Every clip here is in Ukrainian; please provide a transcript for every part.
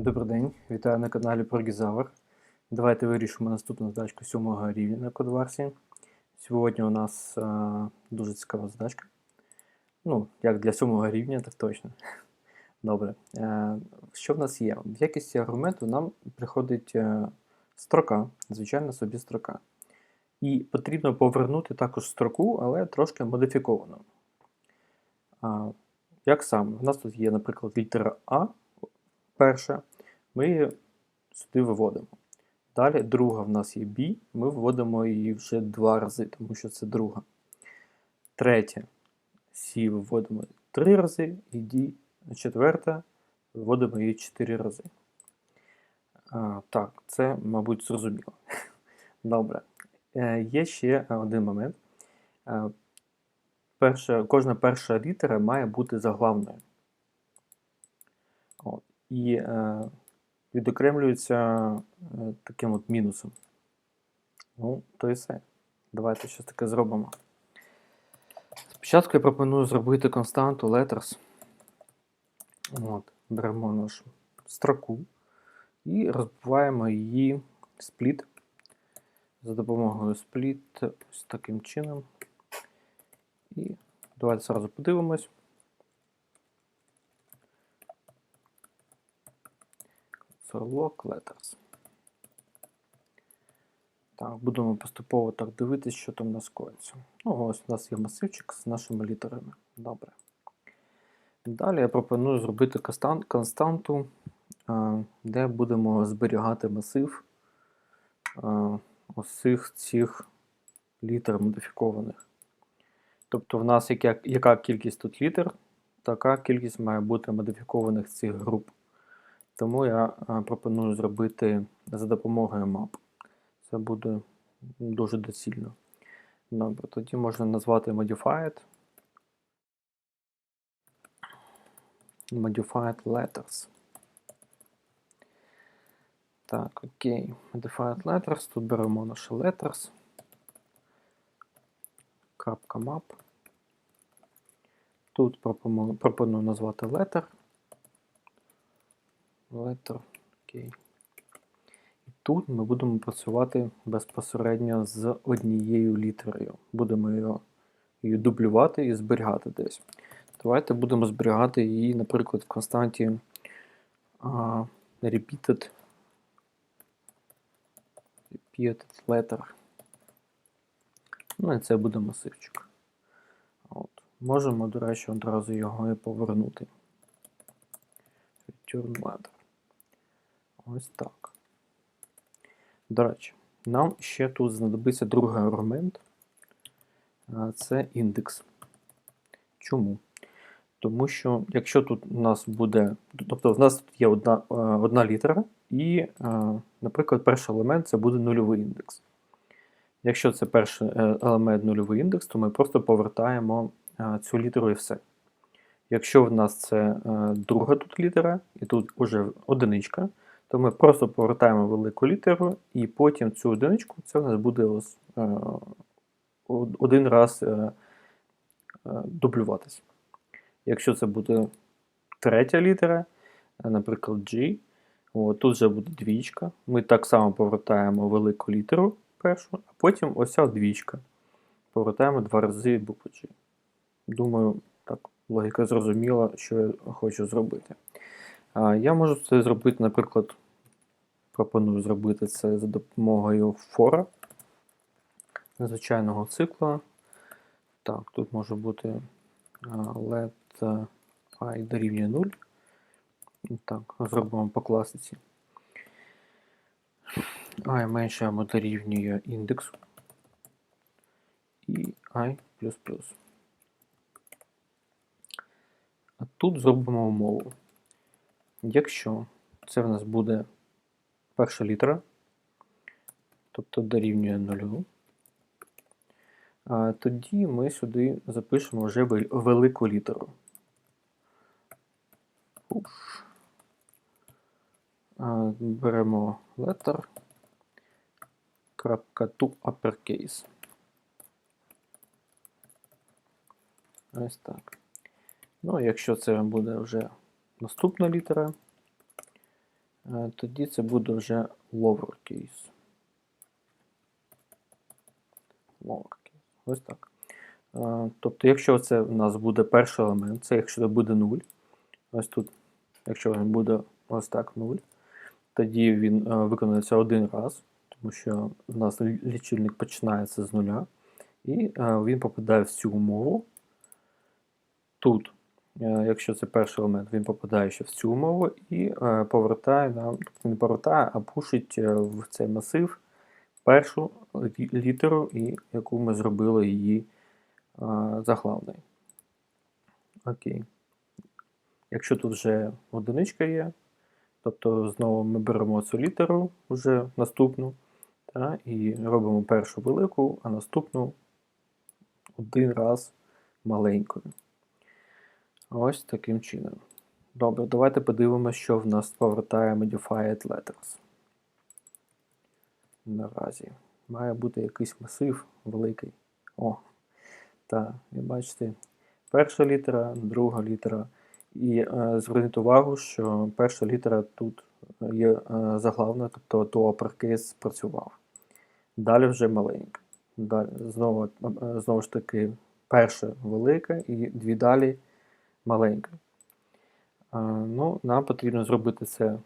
Добрий день, вітаю на каналі Прогізавр. Давайте вирішимо наступну задачку 7 рівня на кодварсі. Сьогодні у нас а, дуже цікава задачка. Ну, як для 7 рівня, так точно. Добре. Е, що в нас є? В якості аргументу нам приходить е, строка, звичайно собі строка. І потрібно повернути також строку, але трошки модифіковану. Як саме? У нас тут є, наприклад, літера А перша, ми її сюди виводимо. Далі друга в нас є B, ми виводимо її вже два рази, тому що це друга. Третя C виводимо три рази, і D четверта виводимо її чотири рази. А, так, це, мабуть, зрозуміло. Добре. Е, є ще один момент. Е, перша, кожна перша літера має бути заглавною. От. І е, відокремлюється е, таким от мінусом. Ну, то і все. Давайте щось таке зробимо. Спочатку я пропоную зробити константу letters. От, Беремо нашу строку і розбиваємо її спліт за допомогою спліт ось таким чином. І давайте зразу подивимось. Lock Letters. Так, будемо поступово так дивитися, що там у нас коїться. Ну, ось у нас є масивчик з нашими літерами. Добре. Далі я пропоную зробити константу, де будемо зберігати масив усіх цих літер модифікованих. Тобто, в нас яка кількість тут літер, така кількість має бути модифікованих цих груп. Тому я пропоную зробити за допомогою map. Це буде дуже доцільно. Добре, тоді можна назвати modified. Modified letters. Так, окей. Modified letters. Тут беремо наше letters. Крапка map. Тут пропоную, пропоную назвати letter. Letter. Окей. І тут ми будемо працювати безпосередньо з однією літерою. Будемо її, її дублювати і зберігати десь. Давайте будемо зберігати її, наприклад, в константі uh, repeated, repeated letter. Ну і це буде масивчик. От. Можемо, до речі, одразу його і повернути. Return letter. Ось так. До речі, нам ще тут знадобиться другий аргумент. Це індекс. Чому? Тому що, якщо тут у нас буде. Тобто, в нас тут є одна е, одна літера, і, е, наприклад, перший елемент це буде нульовий індекс. Якщо це перший е, елемент нульовий індекс, то ми просто повертаємо цю літеру і все. Якщо в нас це друга тут літера, і тут вже одиничка, то ми просто повертаємо велику літеру, і потім цю одиничку це в нас буде ось, е, один раз е, е, дублюватися. Якщо це буде третя літера, наприклад, G, от, тут вже буде двічка. Ми так само повертаємо велику літеру першу, а потім ось ця двічка. Повертаємо два рази букву G. Думаю, так, логіка зрозуміла, що я хочу зробити. Я можу це зробити, наприклад, пропоную зробити це за допомогою фора звичайного цикла. Так, тут може бути let i дорівнює 0. Так, зробимо по класиці. i менше або дорівнює індексу і і А тут зробимо умову. Якщо це в нас буде перша літера, тобто дорівнює нулю, тоді ми сюди запишемо вже велику літеру. Беремо letter, крапка to uppercase. Ось так. Ну, якщо це буде вже наступна літера, Е, Тоді це буде вже lowercase. Lowercase. Ось так. Е, Тобто, якщо це у нас буде перший елемент, це якщо буде 0, ось тут, якщо він буде ось так 0, тоді він е, виконується один раз, тому що у нас лічильник починається з нуля, і він попадає в цю умову. Тут, якщо це перший елемент, він попадає ще в цю умову і е, повертає нам, тобто не повертає, а пушить е, в цей масив першу літеру, яку ми зробили її е, заглавною. Окей. Якщо тут вже одиничка є, тобто знову ми беремо цю літеру вже наступну, і робимо першу велику, а наступну один раз маленькою. Ось таким чином. Добре, давайте подивимося, що в нас повертає Modified Letters. Наразі. Має бути якийсь масив великий. О, так, і бачите, перша літера, друга літера. І е, зверніть увагу, що перша літера тут є е, заглавна, тобто то uppercase спрацював. Далі вже маленька. Далі, знову, е, знову ж таки, перша велика і дві далі маленька. Ну, нам потрібно зробити це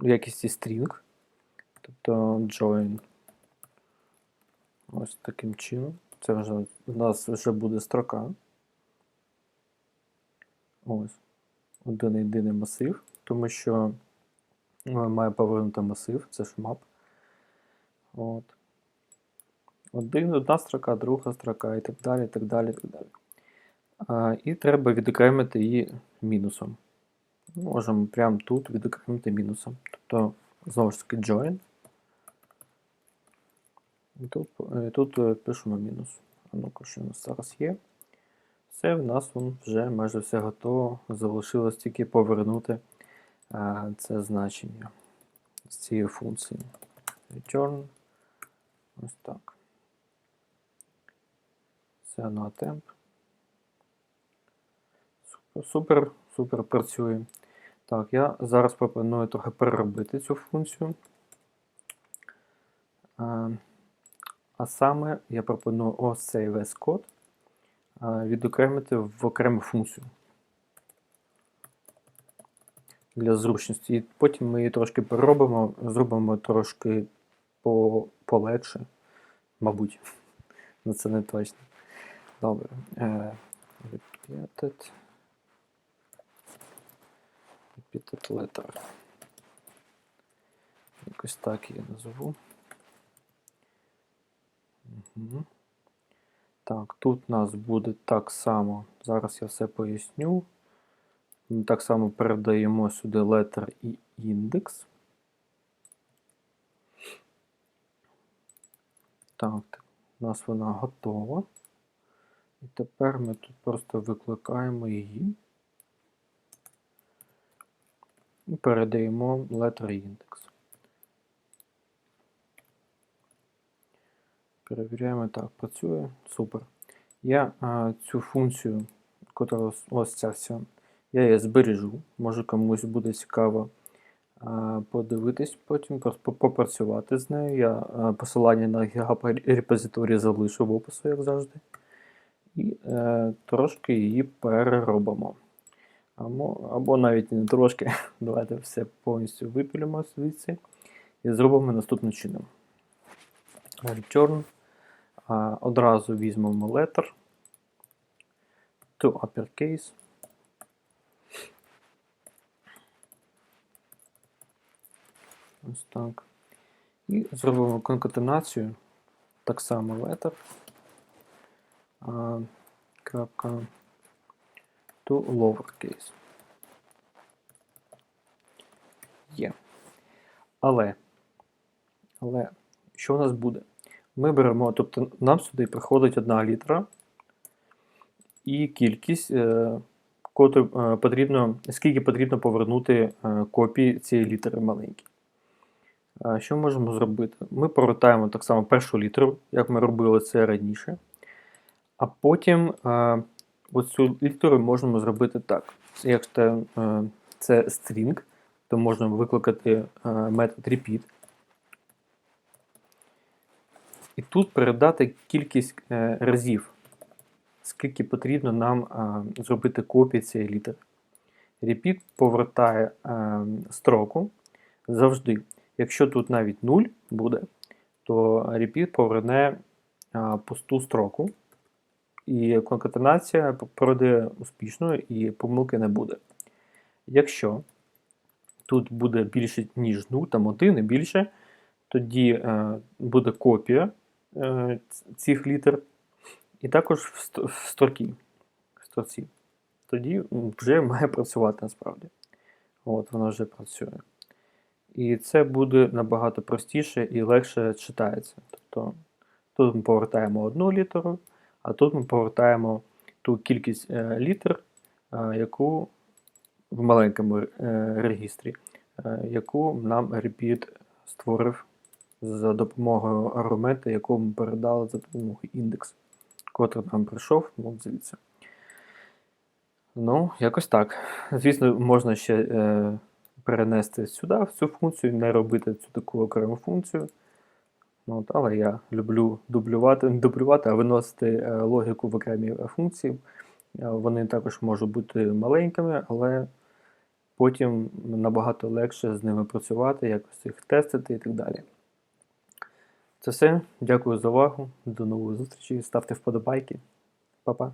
в якісті string, тобто join. Ось таким чином. Це вже у нас вже буде строка. Ось. Один єдиний масив, тому що е, має повернути масив, це ж map. От. Один, одна строка, друга строка і так далі, так далі, і так далі. І треба відокремити її мінусом. Можемо прямо тут відокремити мінусом. Тобто, знову ж таки, join. І тут, е, тут е, пишемо мінус. Ну-ка, що у нас зараз є. Все, в нас вже майже все готово. Залишилось тільки повернути а, це значення з цієї функції. Return. Ось так. На темп. Супер, супер, працює. Так, я зараз пропоную трохи переробити цю функцію. А, а саме я пропоную ось цей весь код а, відокремити в окрему функцію для зручності. І потім ми її трошки переробимо, зробимо трошки по, полегше, мабуть. Ну це не точно. Добре. Е, repeated. Letter. Якось так я назву. Угу. Так, тут у нас буде так само. Зараз я все поясню. Ми так само передаємо сюди letter і індекс. Так, у нас вона готова. І тепер ми тут просто викликаємо її і передаємо letter індекс. Перевіряємо, так, працює. Супер. Я а, цю функцію, яка ось ця вся, я її збережу. Може комусь буде цікаво а, подивитись потім, попрацювати з нею. Я а, посилання на GitHub репозиторій залишу в опису, як завжди. І е, трошки її переробимо. Або, або навіть не трошки. Давайте все повністю випілимо звідси і зробимо наступним чином. Return. Одразу візьмемо letter to uppercase. Ось так. І зробимо конкатенацію. Так само letter. Крапка to lowercase. Є. Але, але, що у нас буде? Ми беремо, тобто нам сюди приходить одна літера і кількість, е, котру е, потрібно, скільки потрібно повернути е, копії цієї літери маленькі. Е, Що можемо зробити? Ми повертаємо так само першу літеру, як ми робили це раніше. А потім е, оцю літеру можемо зробити так. Якщо е, це string, то можна викликати е, метод repeat. І тут передати кількість е, разів, скільки потрібно нам зробити копії цієї літери. Repeat повертає строку завжди. Якщо тут навіть 0 буде, то repeat поверне пусту строку, і конкатенація пройде успішно і помилки не буде. Якщо тут буде більше, ніж 0, там 1 і більше, тоді е, буде копія е, цих літер, і також в строкі. В строці. Тоді вже має працювати насправді. От, воно вже працює. І це буде набагато простіше і легше читається. Тобто тут ми повертаємо одну літеру, а тут ми повертаємо ту кількість е, літер, е, яку в маленькому е, регістрі, яку нам repeat створив за допомогою аргумента, яку ми передали за допомогою індекс, котрий нам прийшов, ну, звідси. Ну, якось так. Звісно, можна ще е, перенести сюди, в цю функцію, не робити цю таку окрему функцію. Ну, от, але я люблю дублювати, не дублювати, а виносити е, логіку в окремі е, функції. Е, Вони також можуть бути маленькими, але потім набагато легше з ними працювати, якось їх тестити і так далі. Це все. Дякую за увагу. До нової зустрічі. Ставте вподобайки. Па-па.